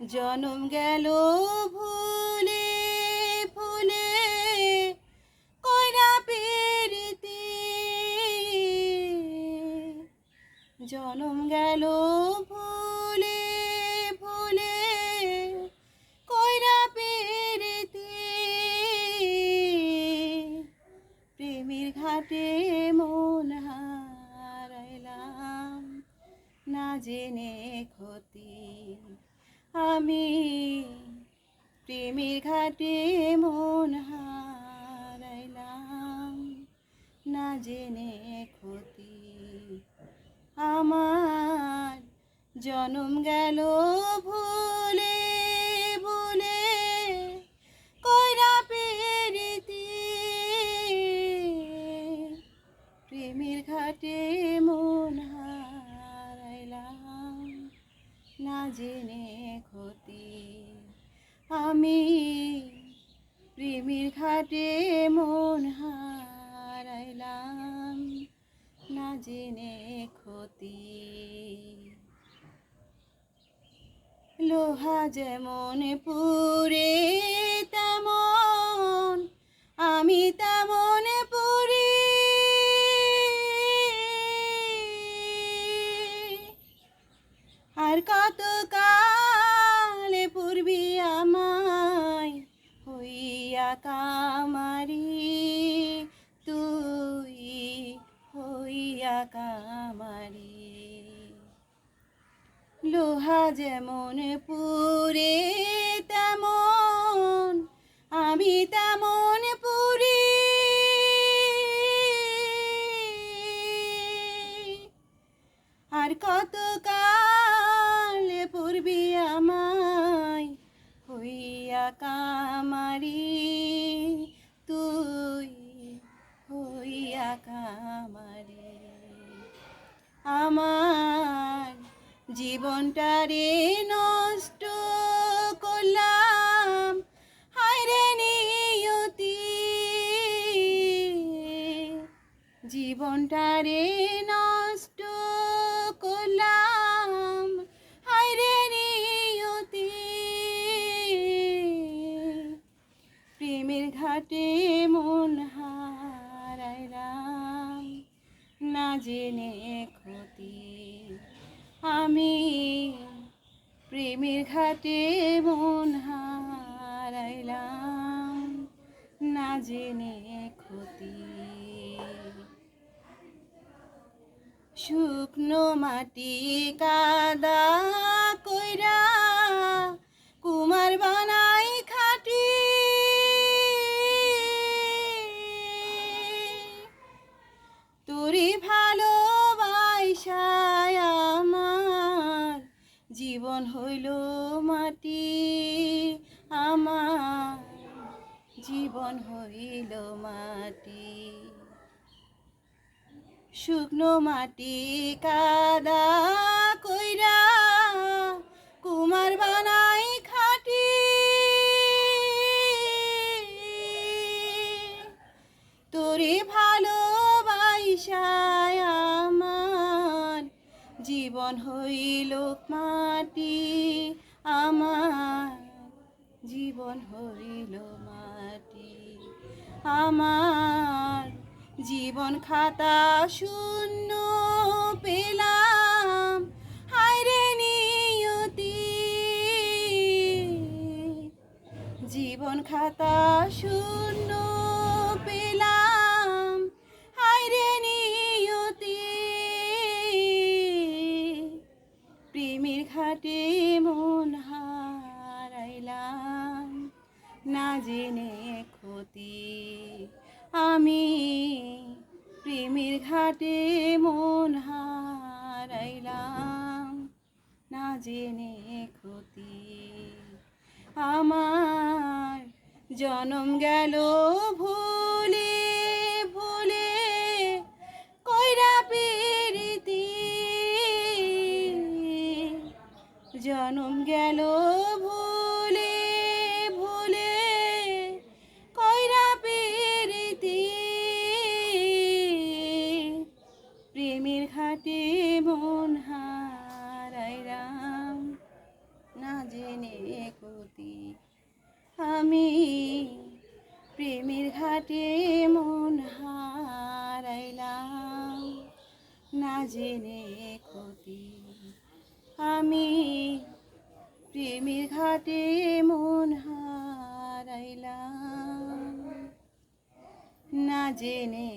জনম গেল ভুলে ভুলে কইরা পেরিতে। জনম গেল ভুলে ভুলে কইরা পেরিতে। প্রেমের ঘাটে মন হারাইলাম, না জেনে ক্ষতি আমি প্রেমের ঘাটে মন হারাইলাম। না জেনে ক্ষতি আমার। জনম গেল ভুলে প্রেমের ঘাটে মন হারাইলাম। না জেনে ক্ষতি। আমি প্রেমের ঘাটে মন হারাইলাম না জেনে ক্ষতি। লোহা যেমন পুরে কত কালে পূর্বি আমায় হইয়া কামারি? তুই হইয়া কামারি। লোহা যেমন পুরে তেমন আমি তেমন কামারি তুই হইয়া কামারি। আমার জীবনটারে নষ্ট করলাম হায়রে নিয়তি। জীবনটারে নষ্ট প্রেমের ঘাটে মন হারাইলাম। না জেনে ক্ষতি, আমি প্রেমের ঘাটে মন হারাইলাম। না জেনে ক্ষতি, শুকনো মাটি কাদা কইরা হইল মাটি আমার জীবন হইল মাটি। শুকনো মাটি কাদা জীবন হইল মাটি, আমার জীবন হইল মাটি, আমার জীবন খাতা শূন্য পেলাম। হায়রে নিয়তি, জীবন খাতা শূন্য প্রেমের ঘাটে মন হারাইলাম। না জেনে ক্ষতি, আমি প্রেমের ঘাটে মন হারাইলাম। না জেনে ক্ষতি, আমার জনম গেল ভুলে জনম গেল ভুলে ভুলে কইরা পেরিতি। প্রেমের ঘাটে মন হারাইলাম, না জেনে ক্ষতি। আমি প্রেমের ঘাটে মন হারাইলাম, না জেনে ক্ষতি। আমি প্রেমের ঘাটে মন হারাইলাম। না জেনে